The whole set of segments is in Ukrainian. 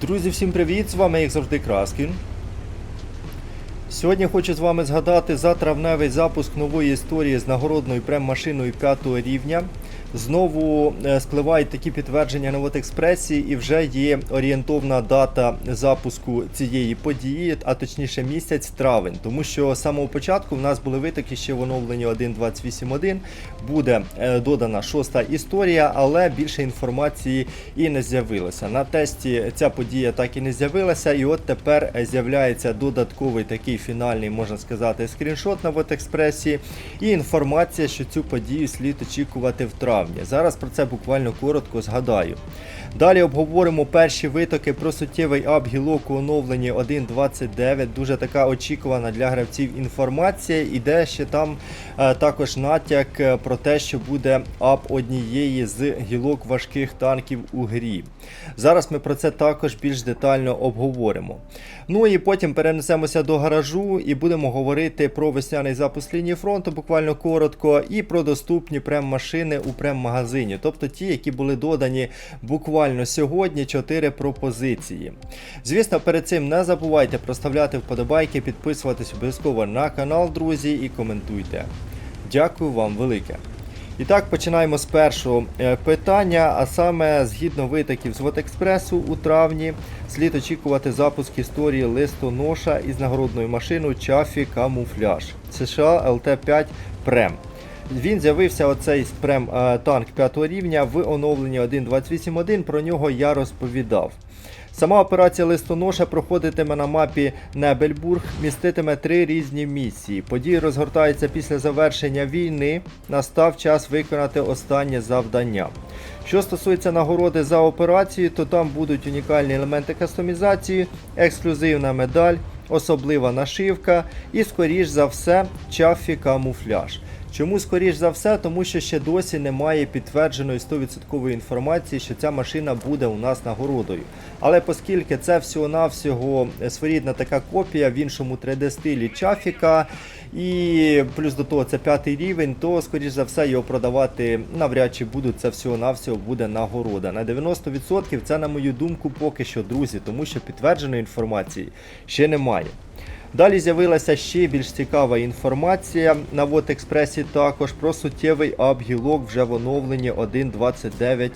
Друзі, всім привіт! З вами як завжди Краскін. Сьогодні хочу з вами згадати за травневий запуск нової історії з нагородною прем-машиною 5 рівня. Знову е, спливають такі підтвердження на Вотекспресі і вже є орієнтовна дата запуску цієї події, а точніше місяць травень. Тому що з самого початку в нас були витоки ще в оновленні 1.28.1. Буде е, додана шоста історія, але більше інформації і не з'явилося. На тесті ця подія так і не з'явилася, і от тепер з'являється додатковий такий фінальний, можна сказати, скріншот на Вотекспресі і інформація, що цю подію слід очікувати в травні. Зараз про це буквально коротко згадаю. Далі обговоримо перші витоки про суттєвий ап гілок у оновленні 1.29. Дуже така очікувана для гравців інформація. Іде ще там е, також натяк е, про те, що буде ап однієї з гілок важких танків у грі. Зараз ми про це також більш детально обговоримо. Ну і потім перенесемося до гаражу і будемо говорити про весняний запуск лінії фронту, буквально коротко, і про доступні прем-машини у прем-магазині, тобто ті, які були додані буквально сьогодні, 4 пропозиції. Звісно, перед цим не забувайте проставляти вподобайки, підписуватись обов'язково на канал, друзі, і коментуйте. Дякую вам велике. І так, починаємо з першого е, питання, а саме згідно витоків з Вотекспресу у травні слід очікувати запуск історії листоноша із нагородною машиною Чафі Камуфляж США ЛТ-5 Прем. Він з'явився оцей прем е, танк 5 рівня в оновленні 1.28.1. Про нього я розповідав. Сама операція листоноша проходитиме на мапі Небельбург, міститиме три різні місії. Події розгортаються після завершення війни. Настав час виконати останнє завдання. Що стосується нагороди за операцію, то там будуть унікальні елементи кастомізації, ексклюзивна медаль, особлива нашивка і, скоріш за все, чафі камуфляж. Чому скоріш за все? Тому що ще досі немає підтвердженої 100% інформації, що ця машина буде у нас нагородою. Але оскільки це всього-навсього своєрідна така копія в іншому 3D-стилі чафіка, і плюс до того це п'ятий рівень, то скоріш за все його продавати навряд чи будуть. Це всього-навсього буде нагорода. На 90% це, на мою думку, поки що, друзі, тому що підтвердженої інформації ще немає. Далі з'явилася ще більш цікава інформація на Вод-Експресі також про суттєвий ап-гілок вже в оновленні 1.29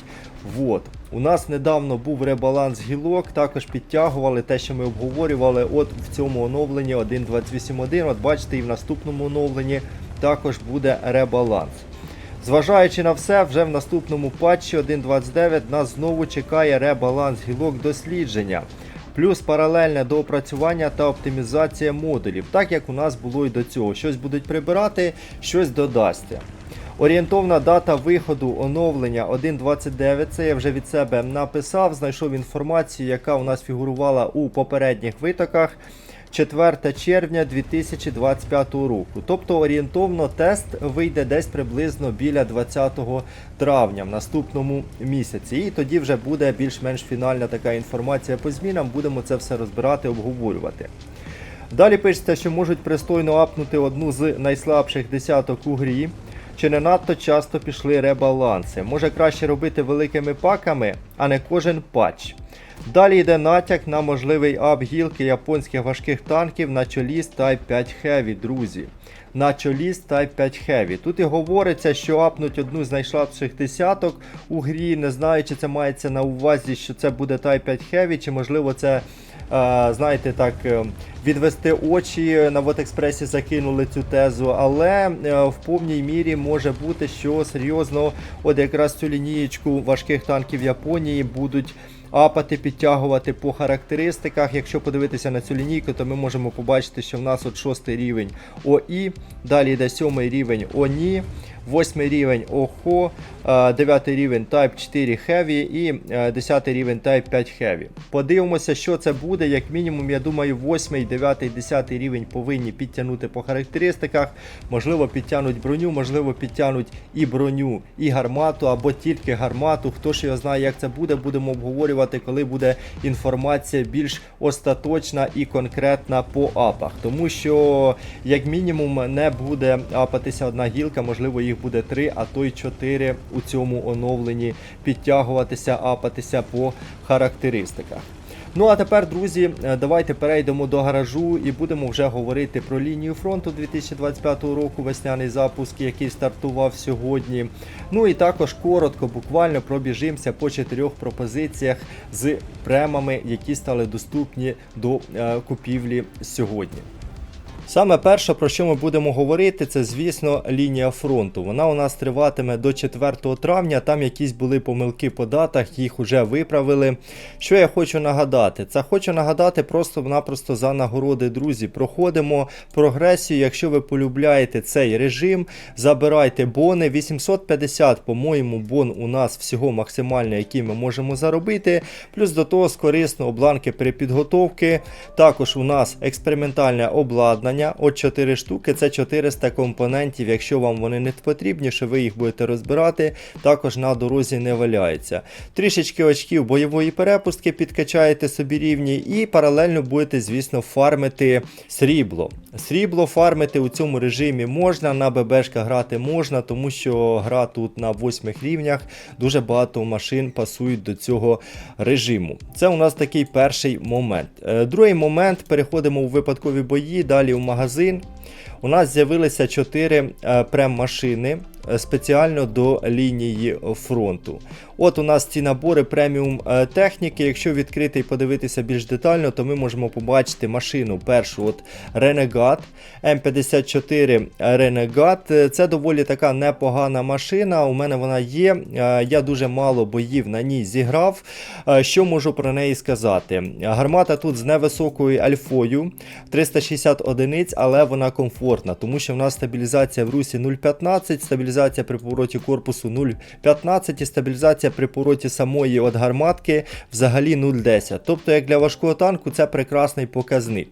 Вод. У нас недавно був ребаланс гілок, також підтягували те, що ми обговорювали от в цьому оновленні 1.28.1. От бачите, і в наступному оновленні також буде ребаланс. Зважаючи на все, вже в наступному патчі 1.29 нас знову чекає ребаланс гілок дослідження плюс паралельне доопрацювання та оптимізація модулів, так як у нас було і до цього. Щось будуть прибирати, щось додасться. Орієнтовна дата виходу оновлення 1.29, це я вже від себе написав, знайшов інформацію, яка у нас фігурувала у попередніх витоках. 4 червня 2025 року. Тобто орієнтовно тест вийде десь приблизно біля 20 травня в наступному місяці. І тоді вже буде більш-менш фінальна така інформація по змінам. Будемо це все розбирати, обговорювати. Далі пишеться, що можуть пристойно апнути одну з найслабших десяток у грі. Чи не надто часто пішли ребаланси? Може краще робити великими паками, а не кожен патч. Далі йде натяк на можливий ап гілки японських важких танків на чолі з Type 5 Heavy, друзі. На чолі з Type 5 Heavy. Тут і говориться, що апнуть одну з найслабших десяток у грі. Не знаю, чи це мається на увазі, що це буде Type 5 Heavy, чи можливо це. Знаєте, так, е, відвести очі на Вотекспресі закинули цю тезу, але е, в повній мірі може бути, що серйозно, от якраз цю лінієчку важких танків Японії будуть апати, підтягувати по характеристиках. Якщо подивитися на цю лінійку, то ми можемо побачити, що в нас от шостий рівень ОІ, далі йде сьомий рівень ОНІ, восьмий рівень ОХО, дев'ятий рівень Type 4 Heavy і десятий рівень Type 5 Heavy. Подивимося, що це буде. Як мінімум, я думаю, 8, 9, 10 рівень повинні підтягнути по характеристиках. Можливо, підтягнуть броню, можливо, підтягнуть і броню, і гармату, або тільки гармату. Хто ж його знає, як це буде, будемо обговорювати, коли буде інформація більш остаточна і конкретна по апах. Тому що, як мінімум, не буде апатися одна гілка, можливо, їх буде 3, а то й 4 у цьому оновленні підтягуватися, апатися по характеристиках. Ну а тепер, друзі, давайте перейдемо до гаражу і будемо вже говорити про лінію фронту 2025 року, весняний запуск, який стартував сьогодні. Ну і також коротко, буквально пробіжимося по чотирьох пропозиціях з премами, які стали доступні до е, купівлі сьогодні. Саме перше, про що ми будемо говорити, це, звісно, лінія фронту. Вона у нас триватиме до 4 травня. Там якісь були помилки по датах, їх вже виправили. Що я хочу нагадати? Це хочу нагадати просто-напросто за нагороди, друзі. Проходимо прогресію. Якщо ви полюбляєте цей режим, забирайте бони. 850, по-моєму, бон у нас всього максимально, який ми можемо заробити. Плюс до того з корисного бланки перепідготовки. Також у нас експериментальне обладнання. От 4 штуки, це 400 компонентів. Якщо вам вони не потрібні, що ви їх будете розбирати, також на дорозі не валяється. Трішечки очків бойової перепустки підкачаєте собі рівні і паралельно будете, звісно, фармити срібло. Срібло фармити у цьому режимі можна, на ББшках грати можна, тому що гра тут на 8 рівнях, дуже багато машин пасують до цього режиму. Це у нас такий перший момент. Е, Другий момент переходимо у випадкові бої, далі в магазин. У нас з'явилися 4 прем-машини е, спеціально до лінії фронту. От у нас ці набори преміум е, техніки. Якщо відкрити і подивитися більш детально, то ми можемо побачити машину першу от Renegade М54 Renegade. Е, Це доволі така непогана машина. У мене вона є. Е, Я дуже мало боїв на ній зіграв. Що можу про неї сказати? Гармата тут з невисокою альфою 360 одиниць, але вона комфортна, тому що в нас стабілізація в русі 0,15, стабілізація при повороті корпусу 0,15 і стабілізація при повороті самої от гарматки взагалі 0,10. Тобто, як для важкого танку, це прекрасний показник.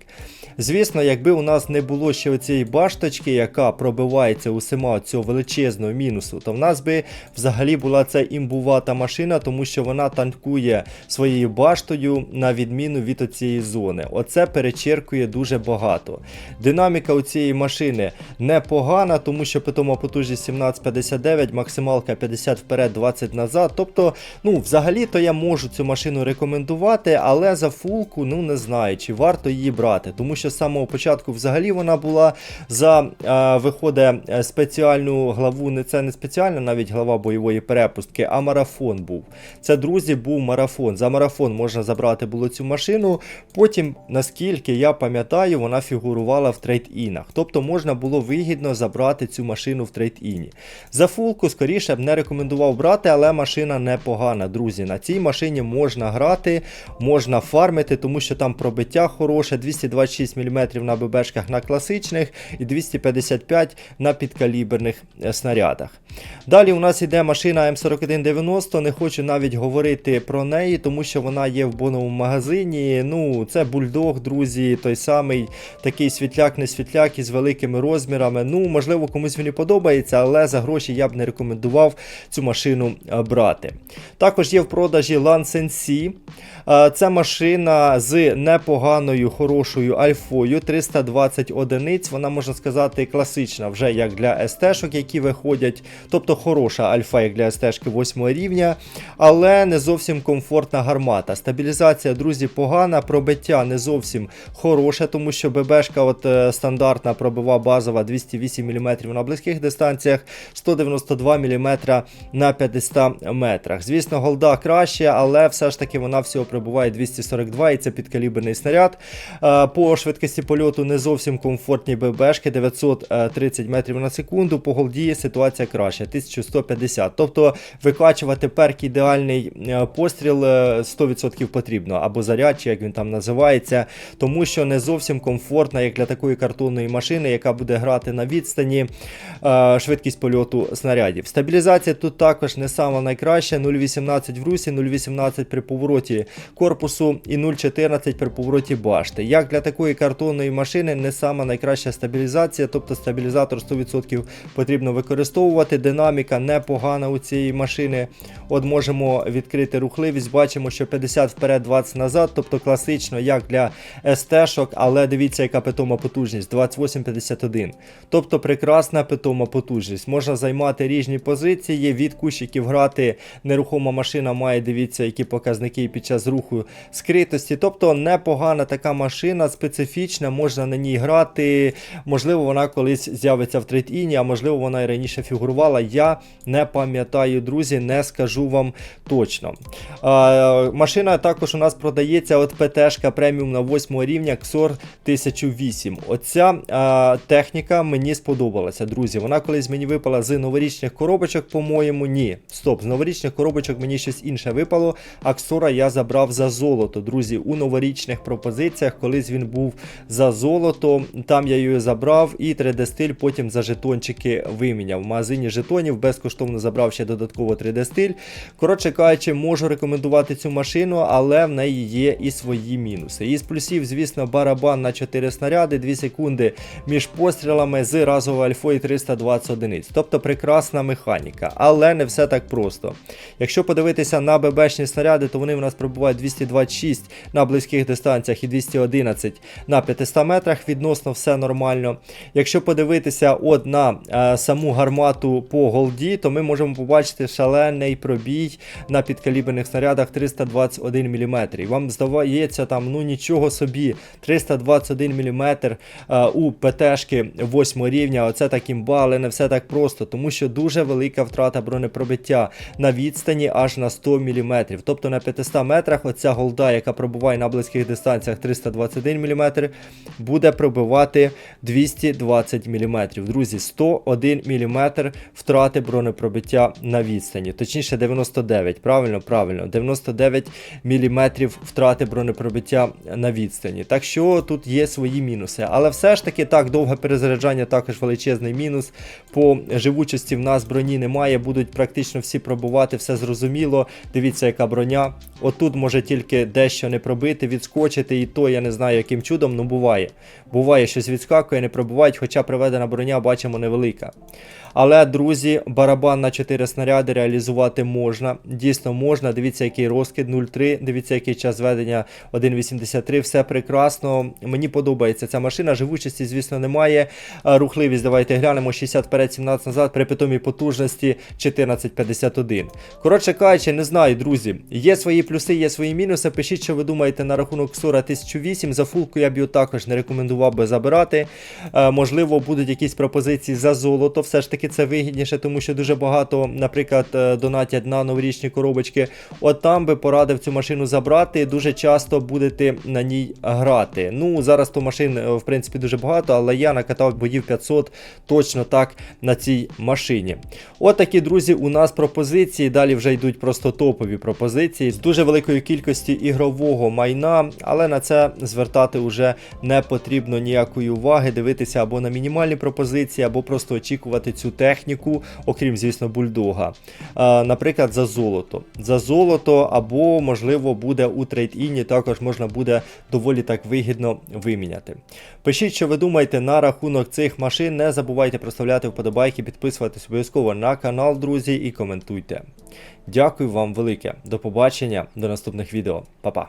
Звісно, якби у нас не було ще оцієї башточки, яка пробивається усіма цього величезного мінусу, то в нас би взагалі була ця імбувата машина, тому що вона танкує своєю баштою на відміну від цієї зони. Оце перечеркує дуже багато. Динаміка у цієї машини непогана, тому що питома потужність 1759, максималка 50 вперед, 20 назад. Тобто, ну, взагалі-то я можу цю машину рекомендувати, але за фулку, ну не знаю, чи варто її брати, тому що з самого початку взагалі вона була за е, виходить е, спеціальну главу, не це не спеціальна навіть глава бойової перепустки, а марафон був. Це, друзі, був марафон. За марафон можна забрати було цю машину. Потім, наскільки я пам'ятаю, вона фігурувала в трейд-інах. Тобто можна було вигідно забрати цю машину в трейд-іні. За фулку, скоріше б не рекомендував брати, але машина непогана, друзі. На цій машині можна грати, можна фармити, тому що там пробиття хороше, 226 мм на ББшках на класичних і 255 на підкаліберних е, снарядах. Далі у нас йде машина М4190, не хочу навіть говорити про неї, тому що вона є в боновому магазині. Ну, це бульдог, друзі, той самий такий світляк-не світляк із великими розмірами. Ну, можливо, комусь він подобається, але за гроші я б не рекомендував цю машину е, брати. Також є в продажі Lansensi. Е, Це машина з непоганою хорошою альфою 320 одиниць. Вона можна сказати класична вже як для СТ-шок, які виходять. Тобто хороша альфа як для СТ-шки 8 рівня, але не зовсім комфортна гармата. Стабілізація, друзі, погана, пробиття не зовсім хороше, тому що ББшка от, е, стандартна пробива базова 208 мм на близьких дистанціях, 192 мм на 50 метрах. Звісно, голда краще, але все ж таки вона всього прибуває 242 і це підкаліберний снаряд. Е, По швидкості польоту не зовсім комфортні ББшки 930 метрів на секунду. По голді ситуація краща 1150. Тобто викачувати перк ідеальний е, постріл е, 100% потрібно, або заряд, чи як він там називається, тому що не зовсім комфортна, як для такої картонної машини, яка буде грати на відстані е, швидкість польоту снарядів. Стабілізація тут також не сама найкраща. 0,18 в русі, 0,18 при повороті корпусу і 0,14 при повороті башти. Як для такої картонної машини не сама найкраща стабілізація, тобто стабілізатор 100% потрібно використовувати. Динаміка непогана у цієї машини. От можемо відкрити рухливість, бачимо, що 50 вперед, 20 назад, тобто класично, як для СТ-шок, але дивіться, яка питома потужність 28,51. Тобто прекрасна питома потужність. Можна займати різні позиції, від кущиків грати нерухома машина має, дивіться, які показники під час руху скритості. Тобто непогана така машина, специфічна, можна на ній грати. Можливо, вона колись з'явиться в трейд-іні, а можливо, вона і раніше фігурувала. Я не пам'ятаю, друзі, не скажу вам точно. А, машина також у нас продається от ПТшка преміум на 8 рівня XOR 1008. Оця а, техніка мені сподобалася, друзі. Вона колись мені випала з новорічних коробочок, по-моєму. Ні, стоп, з новорічних коробочок мені щось інше випало. А Ксора я забрав за золото, друзі, у новорічних пропозиціях. Колись він був за золото, там я її забрав і 3D-стиль потім за жетончики виміняв. В магазині жетонів безкоштовно забрав ще додатково 3D-стиль. Коротше кажучи, можу рекомендувати цю машину, але в неї є і свої мінуси. Із плюсів, звісно, барабан на 4 снаряди, 2 секунди між пострілами з разовою альфою 320 одиниць. Тобто прекрасна механіка, але не все так просто. Якщо подивитися на ББшні снаряди, то вони в нас пробувають 226 на близьких дистанціях і 211 на 500 метрах. Відносно все нормально. Якщо подивитися от на е, саму гармату по голді, то ми можемо побачити шалений пробій на підкаліберних снарядах 321 мм. Вам здається, там ну нічого собі, 321 мм е, у ПТшки 8 рівня. Оце так імба, але не все так просто, тому що дуже велика втрата бронепробиття на відстані аж на 100 мм. Тобто на 500 метрах оця голда, яка пробуває на близьких дистанціях 321 мм, буде пробивати 220 мм. Друзі, 101 мм втрати бронепробиття на відстані. Точніше 99, правильно, правильно, 99 мм втрати бронепробиття на відстані. Так що тут є свої мінуси. Але все ж таки так, довге перезаряджання також величезний мінус. По живучості в нас броні немає, будуть практично всі пробувати, все зрозуміло. Дивіться, яка броня. Отут може тільки дещо не пробити, відскочити, і то я не знаю, яким чудом, ну буває. Буває, щось відскакує, не пробувають, хоча приведена броня, бачимо, невелика. Але, друзі, барабан на 4 снаряди реалізувати можна. Дійсно можна. Дивіться, який розкид 0,3, дивіться, який час ведення 1,83. Все прекрасно. Мені подобається ця машина. Живучості, звісно, немає. Рухливість, давайте глянемо. 60 вперед, 17 назад, при питомій потужності 14,51. Коротше кажучи, не знаю, друзі. Є свої плюси, є свої мінуси. Пишіть, що ви думаєте на рахунок Сора 1008. За фулку я б його також не рекомендував би забирати. Е, можливо, будуть якісь пропозиції за золото. Все ж таки це вигідніше, тому що дуже багато, наприклад, е, донатять на новорічні коробочки. От там би порадив цю машину забрати. Дуже часто будете на ній грати. Ну, зараз то машин, е, в принципі, дуже багато, але я накатав боїв 500 точно так на цій машині. От такі, друзі, у нас пропозиції. Далі вже йдуть просто топові пропозиції з дуже великою кількістю ігрового майна, але на це звертати вже не потрібно ніякої уваги, дивитися або на мінімальні пропозиції, або просто очікувати цю техніку, окрім, звісно, бульдога. Наприклад, за золото. За золото, або, можливо, буде у трейд-іні, також можна буде доволі так вигідно виміняти. Пишіть, що ви думаєте на рахунок цих машин. Не забувайте проставляти вподобайки, підписуватись обов'язково на канал, друзі, і коментуйте. Дякую вам велике. До побачення, до наступних відео. Па-па.